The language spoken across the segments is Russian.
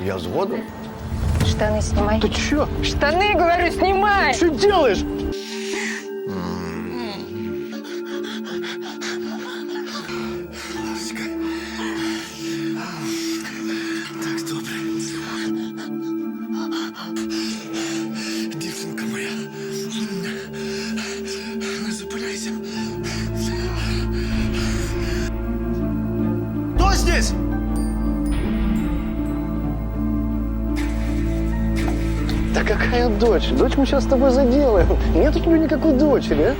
Я згоден. Штаны снимай. Ты чё? Штаны, говорю, снимай! Что делаешь? Так, добре. Дівчинка моя. Не зупиняйся. Кто здесь? Да какая дочь? Дочь мы сейчас с тобой заделаем. Нет у тебя никакой дочери, а?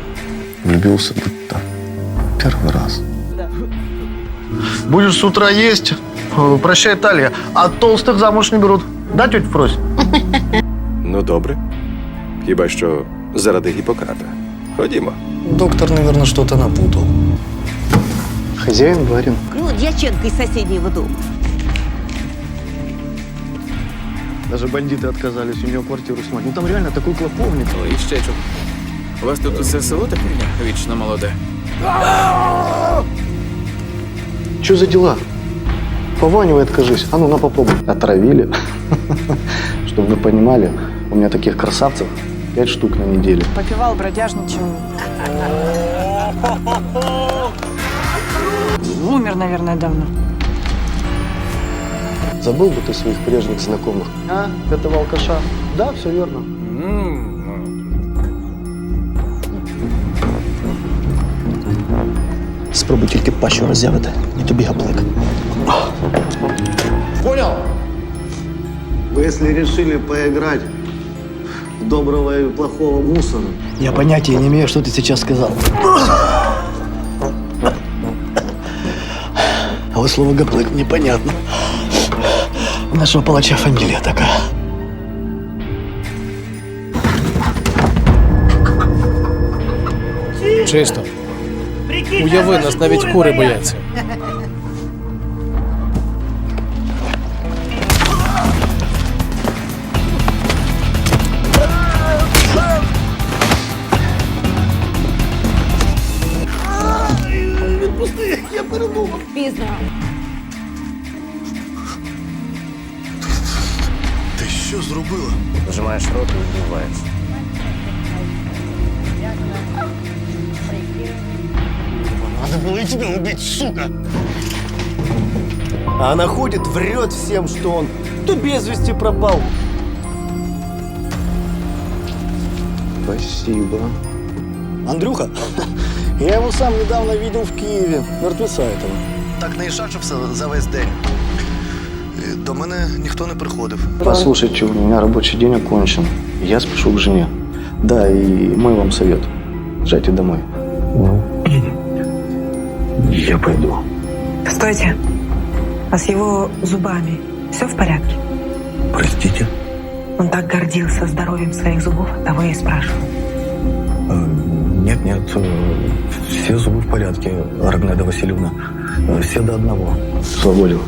Влюбился будто первый раз. Будешь с утра есть, э, прощай, Талия. А толстых замуж не берут. Да, тетя Фрось? Ну, добре. Хіба що заради Гіппократа. Ходімо. Доктор, наверное, что-то напутал. Хозяин барин. Ну, Дьяченко из соседнего дома. Даже бандиты отказались у него квартиру снимать. Ну там реально такой клоповник. Ну і ще чого. У вас тут усе село таке вічно молоде. Что за дела? Пованивай, откажись. А ну, на попробуй. Отравили. Чтобы вы понимали, у меня таких красавцев пять штук на неделю. Попивал, бродяжничал. Умер, наверное, давно. Забыл бы ты своих прежних знакомых. А, этого алкаша? Да, все верно. Спробуй тільки пащу роззявити, і тобі гаплик. Вы если решили поиграть в доброго и плохого мусора, Я понятия не имею, что ты сейчас сказал. А вот слово гаплик непонятно. У нашего палача фамилия такая. Чисто. Уяви, нас навіть кури бояться. Пізно. що зробила? Нажимаєш рот і відбуваєш. Надо было и тебя убить, сука! а она ходит, врет всем, что он то без вести пропал. Спасибо. Андрюха, Я его сам недавно видел в Киеве, мертвеца этого. так наїшачився за весь день. До мене ніхто не приходив. Послушайте, у меня рабочий день окончен. Я спешу к жене. Да, и мой вам совет. Езжайте домой. Я пойду. Стойте. А с его зубами все в порядке? Простите. Он так гордился здоровьем своих зубов, того я и спрашиваю. Нет, нет, э, все зубы в порядке, Рогнеда Васильевна. Э, Все до одного. Свободен.